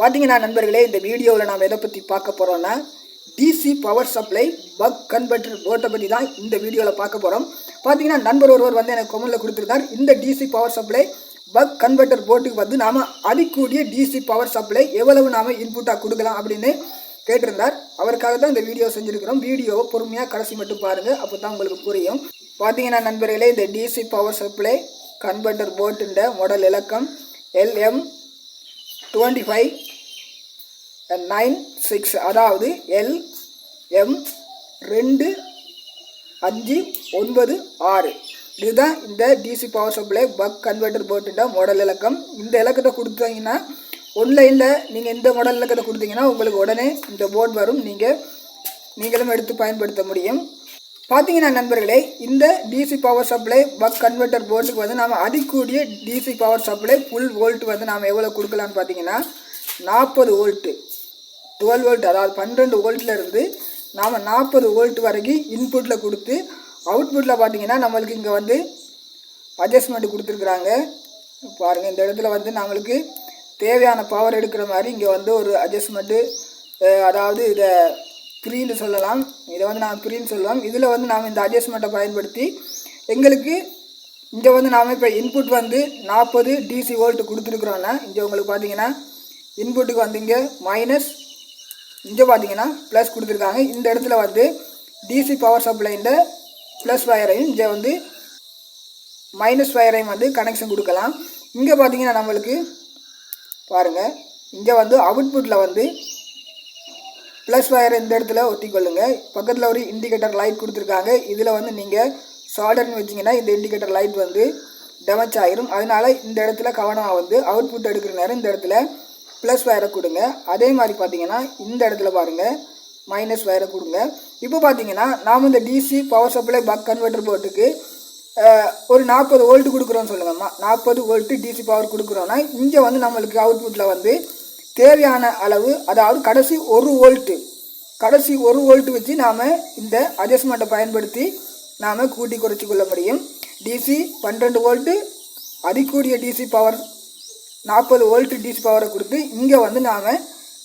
பார்த்தீங்கன்னா நண்பர்களே இந்த வீடியோவில் நாம் எதை பற்றி பார்க்க போகிறோன்னா DC power supply buck converter போர்ட்டை பற்றி தான் இந்த வீடியோவில் பார்க்க போகிறோம் பார்த்தீங்கன்னா நண்பர் ஒருவர் வந்து எனக்கு கொமனில் கொடுத்துருந்தார். இந்த DC power supply buck converter போர்ட்டுக்கு வந்து நாம் அடிக்கூடிய டிசி பவர் சப்ளை எவ்வளவு நாம் இன்புட்டாக கொடுக்கலாம் அப்படின்னு கேட்டிருந்தார். அவருக்காக தான் இந்த வீடியோ செஞ்சுருக்கிறோம். வீடியோவை பொறுமையாக கடைசி மட்டும் பாருங்கள் அப்போ தான் உங்களுக்கு புரியும். பார்த்தீங்கன்னா நண்பர்களே இந்த டிசி பவர் சப்ளை கன்வெர்டர் போர்ட்டுன்ற மாடல் இலக்கம் L M twenty five nine six அதாவது எல் எம் ரெண்டு அஞ்சு ஒன்பது ஆறு. இதுதான் இந்த DC power supply buck converter போர்ட்டுன்ற model இலக்கம். இந்த இலக்கத்தை கொடுத்தீங்கன்னா ஒன்லைனில் நீங்கள் இந்த மாடல் இலக்கத்தை கொடுத்தீங்கன்னா உங்களுக்கு உடனே இந்த போர்டு வரும். நீங்கள் நீங்களும் எடுத்து பயன்படுத்த முடியும். பார்த்தீங்கன்னா நண்பர்களே இந்த DC power supply buck converter போர்டுக்கு வந்து நாம் அதிகூடிய DC power supply full volt வந்து நாம் எவ்வளோ கொடுக்கலான்னு பார்த்தீங்கன்னா நாற்பது வோல்ட்டு டுவெல் வோல்ட் அதாவது பன்னெண்டு வோல்ட்லேருந்து நாம் நாற்பது வோல்ட் வரைக்கும் இன்புட்டில் கொடுத்து அவுட்புட்டில் பார்த்தீங்கன்னா நம்மளுக்கு இங்கே வந்து அட்ஜஸ்ட்மெண்ட் கொடுத்துருக்குறாங்க. பாருங்கள் இந்த இடத்துல வந்து நம்மளுக்கு தேவையான பவர் எடுக்கிற மாதிரி இங்கே வந்து ஒரு அட்ஜஸ்ட்மெண்ட்டு அதாவது இதை ப்ரீன்னு சொல்லலாம். இதை வந்து நாம் ப்ரீன்னு சொல்லலாம். இதில் வந்து நாம் இந்த அட்ஜஸ்ட்மெண்ட்டை பயன்படுத்தி எங்களுக்கு இங்கே வந்து நாம் இப்போ இன்புட் வந்து நாற்பது டிசி வோல்ட் கொடுத்துருக்குறோன்னா இங்கே உங்களுக்கு பார்த்தீங்கன்னா இன்புட்டுக்கு வந்து இங்கே மைனஸ் இங்கே பார்த்தீங்கன்னா ப்ளஸ் கொடுத்துருக்காங்க. இந்த இடத்துல வந்து டிசி பவர் சப்ளைன்ற ப்ளஸ் வயரையும் இங்கே வந்து மைனஸ் வயரையும் வந்து கனெக்ஷன் கொடுக்கலாம். இங்கே பார்த்தீங்கன்னா நம்மளுக்கு பாருங்கள் இங்கே வந்து அவுட்புட்டில் வந்து ப்ளஸ் வயரை இந்த இடத்துல ஒட்டிக்கொள்ளுங்க. பக்கத்தில் ஒரு இண்டிகேட்டர் லைட் கொடுத்துருக்காங்க. இதில் வந்து நீங்கள் சால்டர்னு வச்சிங்கன்னா இந்த இண்டிகேட்டர் லைட் வந்து டேமேஜ் ஆகிரும் அதனால இந்த இடத்துல கவனமாக வந்து அவுட்புட் எடுக்கிற நேரம் இந்த இடத்துல ப்ளஸ் வயரை கொடுங்க. அதே மாதிரி பார்த்தீங்கன்னா இந்த இடத்துல பாருங்கள் மைனஸ் வயரை கொடுங்க. இப்போ பார்த்தீங்கன்னா நாம் இந்த DC power supply buck converter போர்ட்டுக்கு ஒரு நாற்பது வோல்ட்டு கொடுக்குறோன்னு சொல்லுங்கம்மா நாற்பது வோல்ட்டு டிசி பவர் கொடுக்குறோன்னா இங்கே வந்து நம்மளுக்கு அவுட்புட்டில் வந்து தேவையான அளவு அதாவது கடைசி ஒரு வோல்ட்டு கடைசி ஒரு வோல்ட்டு வச்சு நாம் இந்த அட்ஜஸ்ட்மெண்ட்டை பயன்படுத்தி நாம் கூட்டி குறைச்சி கொள்ள முடியும். டிசி பன்னிரெண்டு வோல்ட்டு அதிகூடிய டிசி பவர் நாற்பது வோல்ட் டிசி பவரை கொடுத்து இங்கே வந்து நாம்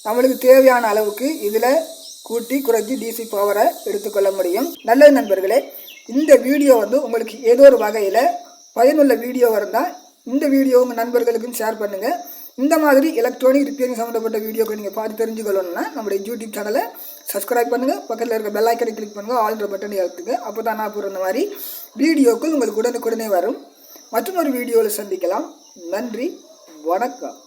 நம்மளுக்கு தேவையான அளவுக்கு இதில் கூட்டி குறைச்சி டிசி பவரை எடுத்துக்கொள்ள முடியும். நல்லது நண்பர்களே இந்த வீடியோ வந்து உங்களுக்கு ஏதோ ஒரு வகையில் பயனுள்ள வீடியோ இருந்தால் இந்த வீடியோ உங்கள் நண்பர்களுக்கும் ஷேர் பண்ணுங்கள் இந்த மாதிரி எலக்ட்ரானிக் ரிப்பேரிங் சம்மந்தப்பட்ட வீடியோக்கு நீங்கள் பார்த்து தெரிஞ்சுக்கணும்னா நம்மளுடைய யூடியூப் சேனலை சப்ஸ்கிரைப் பண்ணுங்கள் பக்கத்தில் இருக்க பெல் ஐக்கனை கிளிக் பண்ணுங்கள் ஆல்ன்ற பட்டனை அழுத்துங்க. அப்போ தான் நான் போகிற மாதிரி வீடியோக்கள் உங்களுக்கு உடனுக்குடனே வரும். மற்றும் ஒரு வீடியோவில் சந்திக்கலாம். நன்றி. வணக்கம்.